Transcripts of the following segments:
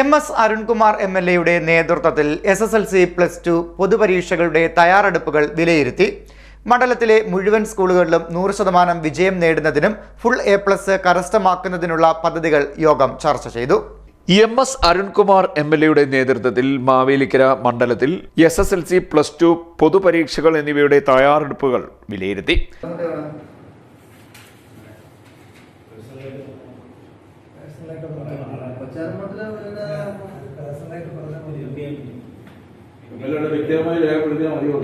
M S Arunkumar M L എയുടെ നേതൃത്വത്തിൽ S S L C plus two പൊതുപരീക്ഷകളുടെ തയ്യാറെടുപ്പുകൾ വിലയിരുത്തി. മണ്ഡലത്തിലെ മുഴുവൻ സ്കൂളുകളിലും നൂറ് ശതമാനം വിജയം നേടുന്നതിനും ഫുൾ എ പ്ലസ് കരസ്ഥമാക്കുന്നതിനുള്ള പദ്ധതികൾ യോഗം ചർച്ച ചെയ്തു. M S Arunkumar M L എയുടെ നേതൃത്വത്തിൽ മാവേലിക്കര മണ്ഡലത്തിൽ S S L C plus two പൊതുപരീക്ഷകൾ എന്നിവയുടെ തയ്യാറെടുപ്പുകൾ വിലയിരുത്തി. നിങ്ങളുടെ വ്യക്തിപരമായി രേഖപ്പെടുത്തിയാൽ മതിയോ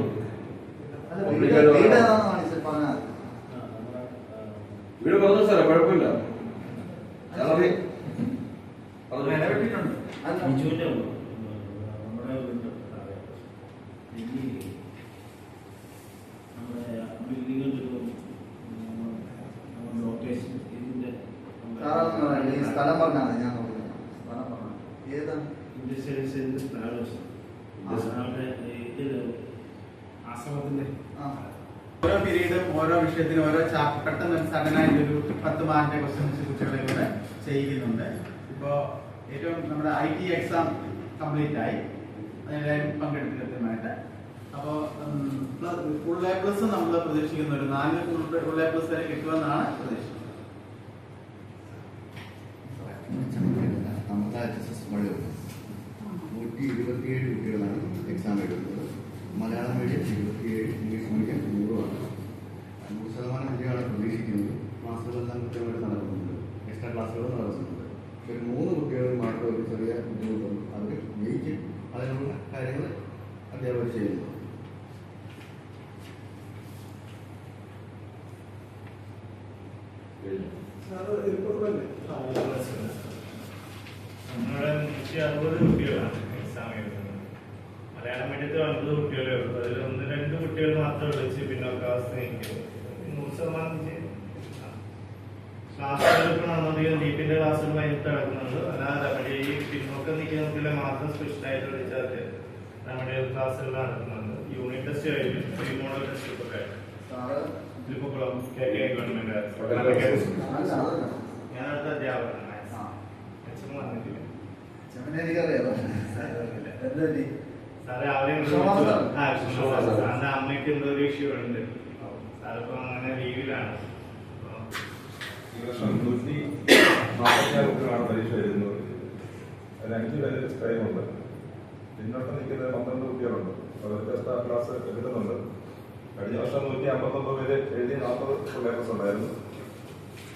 വീട് പറഞ്ഞു സാറേ കുഴപ്പമില്ല. സ്ഥലം പറഞ്ഞാൽ ഞാൻ ഏതാണ് ഓരോ പീരീഡും ഓരോ വിഷയത്തിനും ഓരോ പെട്ടെന്ന് സഡനായിട്ട് ഒരു പത്ത് മാർക്കിന്റെ ക്വസ്റ്റ്യൻസ് കുട്ടികളെ കൂടെ ചെയ്യുന്നുണ്ട് ഇപ്പോൾ ഏറ്റവും നമ്മുടെ ഐ ടി എക്സാം കംപ്ലീറ്റ് ആയി. അതിലെല്ലാവരും പങ്കെടുത്തു കൃത്യമായിട്ട് അപ്പോൾ ഫുൾ എ പ്ലസ് നമ്മൾ പ്രതീക്ഷിക്കുന്ന. ഒരു നാല് ഫുൾ എ പ്ലസ് വരെ കിട്ടുമെന്നാണ് പ്രതീക്ഷിക്കുന്നത്. എസ് നൂറ്റി ഇരുപത്തിയേഴ് കുട്ടികളാണ് എക്സാം എഴുതുന്നത് മലയാളം മീഡിയം ഇരുപത്തിയേഴ് ഇംഗ്ലീഷ് മീഡിയം നൂറുമാണ്. നൂറ് ശതമാനം കുട്ടികളെ പ്രതീക്ഷിക്കുന്നത്. ക്ലാസ്സുകളെല്ലാം കൃത്യമായിട്ട് നടക്കുന്നുണ്ട്. എക്സ്ട്രാ ക്ലാസ്സുകൾ നടക്കുന്നുണ്ട്. പക്ഷെ ഒരു മൂന്ന് കുട്ടികൾ മാത്രം ഒരു ചെറിയ ബുദ്ധിമുട്ടുണ്ട്. അവർ ജയിക്കും. അതിനുള്ള കാര്യങ്ങൾ അധ്യാപകർ ചെയ്യുന്നു. നമ്മുടെ നൂറ്റി അറുപത് കുട്ടികളാണ് എക്സാം എഴുതുന്നത് മലയാളം മീഡിയത്തിൽ അൻപത് കുട്ടികളേ ഉള്ളൂ. അതിൽ ഒന്ന് രണ്ട് കുട്ടികൾ മാത്രം വിളിച്ച് പിന്നോക്കാവസ്ഥ നിൽക്കും നൂറ് ശതമാനം വിജയം ക്ലാസ്സുകൾ ഇപ്പോൾ നടന്നുകൊണ്ടിരിക്കുന്ന ദീപിന്റെ ക്ലാസ്സുകൾ നടക്കുന്നുണ്ട് അല്ലാതെ നമ്മുടെ ഈ പിന്നോക്കം നിൽക്കുന്ന കുട്ടികളെ മാത്രം സ്പെഷ്യലായിട്ട് വിളിച്ചാൽ നമ്മുടെ ക്ലാസ്സുകൾ നടക്കുന്നുണ്ട് യൂണിറ്റ് ടെസ്റ്റ് കഴിഞ്ഞു. പ്രീ മോഡൽ ടെസ്റ്റ് ഒക്കെ കഴിഞ്ഞു സാറ്? ഇതിലിപ്പോൾ കെ കെ ഗവൺമെന്റ് ഞാൻ അടുത്ത അധ്യാപകനാണ്. വന്നിട്ടില്ല. എനിക്കറിയാമോ എന്താ? സാറേ അവരെ. സാറിന്റെ അമ്മയ്ക്ക് എന്തോ ഒരു ഇഷ്യൂ ഉണ്ട്. സാറിപ്പോ അങ്ങനെ ലീവിലാണ്. ഈ വർഷം നൂറ്റി നാൽപ്പത്തിയാറ് കുട്ടികളാണ് പരീക്ഷ എഴുതുന്നത്. അതിൽ അഞ്ച് പേര് ടൈമുണ്ട് പിന്നോട്ട് നിൽക്കുന്ന പന്ത്രണ്ട് കുട്ടികളുണ്ട്. അവർ വ്യത്യസ്ത ക്ലാസ് എടുക്കുന്നുണ്ട്. കഴിഞ്ഞ വർഷം നൂറ്റി അമ്പത്തൊമ്പത് പേര് എഴുതി നാൽപ്പത് പിള്ളേർസ് ഉണ്ടായിരുന്നു.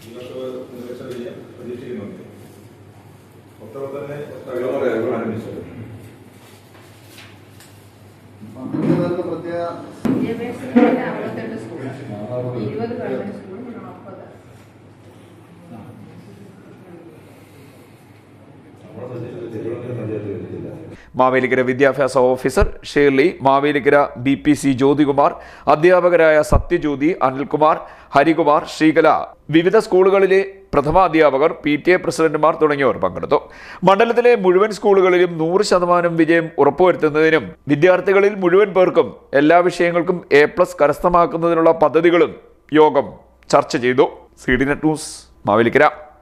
ഈ വർഷം ഒരു വിജയം ആരംഭിച്ചത്. മാവേലിക്കര വിദ്യാഭ്യാസ officer Shirley Mavelikkara B P C Jyothikumar അധ്യാപകരായ സത്യജ്യോതി അനിൽകുമാർ ഹരികുമാർ ശ്രീകല. വിവിധ സ്കൂളുകളിലെ പ്രഥമാധ്യാപകർ പി ടി എ പ്രസിഡന്റുമാർ തുടങ്ങിയവർ പങ്കെടുത്തു. മണ്ഡലത്തിലെ മുഴുവൻ സ്കൂളുകളിലും നൂറ് ശതമാനം വിജയം ഉറപ്പുവരുത്തുന്നതിനും വിദ്യാർത്ഥികളിൽ മുഴുവൻ പേർക്കും എല്ലാ വിഷയങ്ങൾക്കും എ പ്ലസ് കരസ്ഥമാക്കുന്നതിനുള്ള പദ്ധതികളും യോഗം ചർച്ച ചെയ്തു. C D net news Mavelikkara.